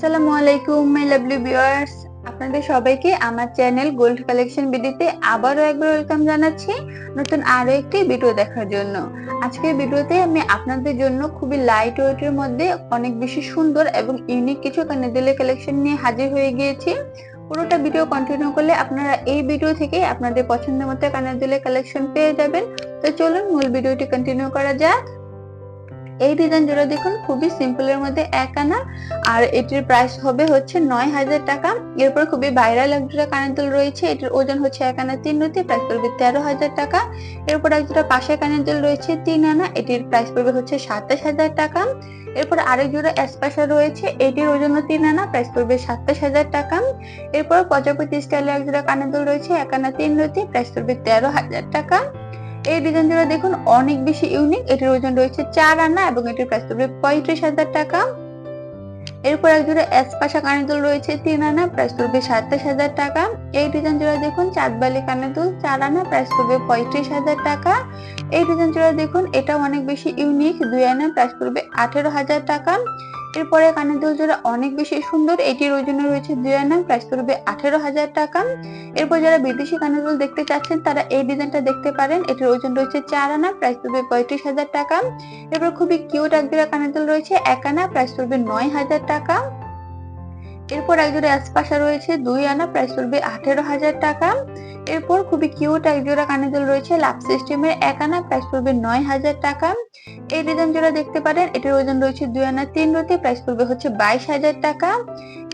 আসসালামু আলাইকুম my lovely viewers আপনাদের সবাইকে আমার চ্যানেল গোল্ড কালেকশন ভিডিওতে আবারও একবার ওয়েলকাম জানাচ্ছি নতুন আরও একটি ভিডিও দেখার জন্য। আজকের ভিডিওতে আমি আপনাদের জন্য খুবই লাইট ওয়েটের মধ্যে অনেক বেশি সুন্দর এবং ইউনিক কিছু কানেদিলে কালেকশন নিয়ে হাজির হয়ে গিয়েছি। পুরোটা ভিডিও কন্টিনিউ করলে আপনারা এই ভিডিও থেকে আপনাদের পছন্দ মতো কানেদিলে কালেকশন পেয়ে যাবেন। তো চলুন মূল ভিডিওটি কন্টিনিউ করা যাক। এই ডিজাইন জোড়া দেখুন, খুবই সিম্পলের মধ্যে এক আনা, আর এটির প্রাইস হবে হচ্ছে নয় হাজার টাকা। এরপর খুবই ভাইরাল এক জোড়া কানের দুল রয়েছে, এটির ওজন হচ্ছে এক আনা তিন রুটি প্রাইস পড়বে তেরো হাজার টাকা। এরপর এক জোড়া পাশে কানের দুল রয়েছে তিন আনা, এটির প্রাইস পড়বে হচ্ছে সাতাশ হাজার টাকা। এরপর আরেক জোড়া এসপাশা রয়েছে, এটির ওজন তিন আনা প্রাইস পড়বে সাতাশ হাজার টাকা। এরপর প্রজাপতি স্টাইলে এক জোড়া কানের দুল রয়েছে, এক আনা তিন রুটি প্রাইস পড়বে তেরো হাজার টাকা। এই ডিজাইন দেখুন অনেক বেশি ইউনিক এটির ওজন রয়েছে চার আনা এবং এটির প্রাইস পড়বে পঁয়ত্রিশ হাজার টাকা। এরপর এক জোড়া এসপাশা কানের দুল রয়েছে, তিন আনা, প্রাইস পড়বে সাতাশ হাজার টাকা। এই ডিজাইন জোড়া দেখুন চাঁদবালি কানের দুল, চার আনা, প্রাইস পড়বে পঁয়ত্রিশ হাজার টাকা। এই ডিজাইন জোড়া দেখুন এটা অনেক বেশি ইউনিক দুই আনা, প্রাইস পড়বে আঠেরো হাজার টাকা। এরপরে কানের দুল জোড়া অনেক বেশি সুন্দর, এটির ওজনে রয়েছে দুই আনা, প্রাইস পড়বে আঠেরো হাজার টাকা। এরপর যারা বিদেশি কানের দুল দেখতে চাচ্ছেন, তারা এই ডিজাইনটা দেখতে পারেন, এটির ওজন রয়েছে চার আনা, প্রাইস পড়বে পঁয়ত্রিশ হাজার টাকা। এরপর খুবই কিউট এক জোড়া কানের দুল রয়েছে, এক আনা, প্রাইস পড়বে নয় হাজার টাকা। এরপর এক জোড়া অ্যাসপাশা রয়েছে, দুই আনা, প্রাইস পড়বে আঠেরো হাজার টাকা। এরপর খুবই কিউট একজোড়া কানের রয়েছে, লাভ সিস্টেমের এক আনা, প্রাইস পড়বে নয় হাজার টাকা। এই ডিজাইন জোড়া দেখতে পারেন, এটার ওজন রয়েছে দুই আনা তিন রতি প্রাইস পড়বে হচ্ছে বাইশ হাজার টাকা।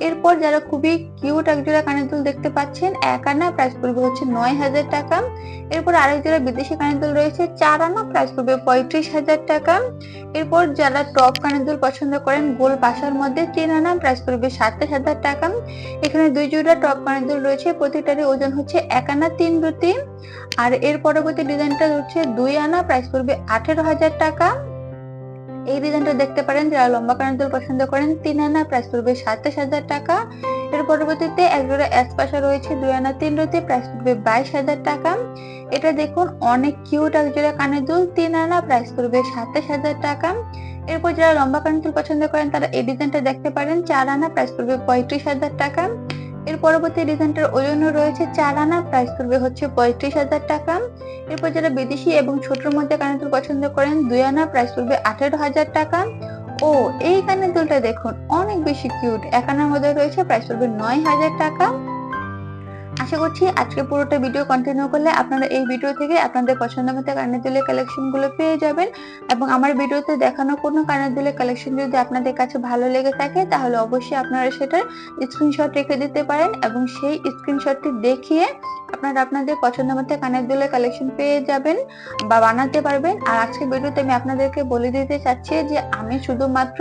এরপর যারা খুবই কিউট এক জোড়া কানের দুল দেখতে পাচ্ছেন, এক আনা প্রাইস পড়বে হচ্ছে নয় হাজার টাকা। এরপর আরেক জোড়া বিদেশি কানের দুল রয়েছে, চার আনা প্রাইস পড়বে পঁয়ত্রিশ হাজার টাকা। এরপর যারা টপ কানের দুল পছন্দ করেন, গোল পাশার মধ্যে তিন আনা প্রাইস পড়বে সাতাশ হাজার টাকা। এখানে দুই জোড়া টপ কানের দুল রয়েছে, প্রতিটারই ওজন হচ্ছে এক আনা তিন রুটি আর এর পরবর্তী ডিজাইনটা হচ্ছে দুই আনা প্রাইস পড়বে আঠেরো হাজার টাকা। এই ডিজাইনটা দেখতে পারেন, যারা লম্বা কানের পছন্দ করেন, তিন আনা প্রাইস পড়বে সাতাশ হাজার টাকা। এর পরবর্তীতে এক জোড়া এস পাশা রয়েছে, দুই আনা তিন রুটি প্রাইস পড়বে বাইশ হাজার টাকা। এটা দেখুন, অনেক কিউট এক জোড়া কানের দুল, তিন আনা প্রাইস পড়বে সাতাশ হাজার টাকা। এরপর যারা লম্বা কানের পছন্দ করেন, তারা এই ডিজাইনটা দেখতে পারেন, চার আনা প্রাইস পড়বে পঁয়ত্রিশ হাজার টাকা। এর পরবর্তী ডিজাইনটার ওজনও রয়েছে চার আনা। প্রাইস করবে হচ্ছে পঁয়ত্রিশ হাজার টাকা। এরপর যারা বিদেশি এবং ছোটর মধ্যে কানের দুল পছন্দ করেন, দুই আনা প্রাইস পড়বে আঠেরো হাজার টাকা। ও, এই কানের দুলটা দেখুন, অনেক বেশি কিউট এক আনার মধ্যে রয়েছে প্রাইস করবে নয় হাজার টাকা। আশা করছি আজকে পুরোটা ভিডিও কন্টিনিউ করলে আপনারা এই ভিডিও থেকে আপনাদের পছন্দ মতো কানের দুলের কালেকশনগুলো পেয়ে যাবেন। এবং আমার ভিডিওতে দেখানো কোনো কানের দুলের কালেকশন যদি আপনাদের কাছে ভালো লেগে থাকে, তাহলে অবশ্যই আপনারা সেটার স্ক্রিনশট রেখে দিতে পারেন এবং সেই স্ক্রিনশটটি দেখিয়ে আপনারা আপনাদের পছন্দ মতো কানের দুলের কালেকশন পেয়ে যাবেন বা বানাতে পারবেন। আর আজকে ভিডিওতে আমি আপনাদেরকে বলে দিতে চাচ্ছি যে, আমি শুধুমাত্র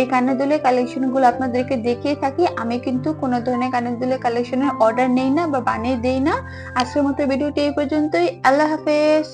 এই কানের দুলের কালেকশনগুলো আপনাদেরকে দেখিয়ে থাকি। আমি কিন্তু কোনো ধরনের কানের দুলের কালেকশনের অর্ডার নেই না বা বানিয়ে দেই না। আজকের মতো ভিডিওটি এই পর্যন্তই। আল্লাহ হাফেজ।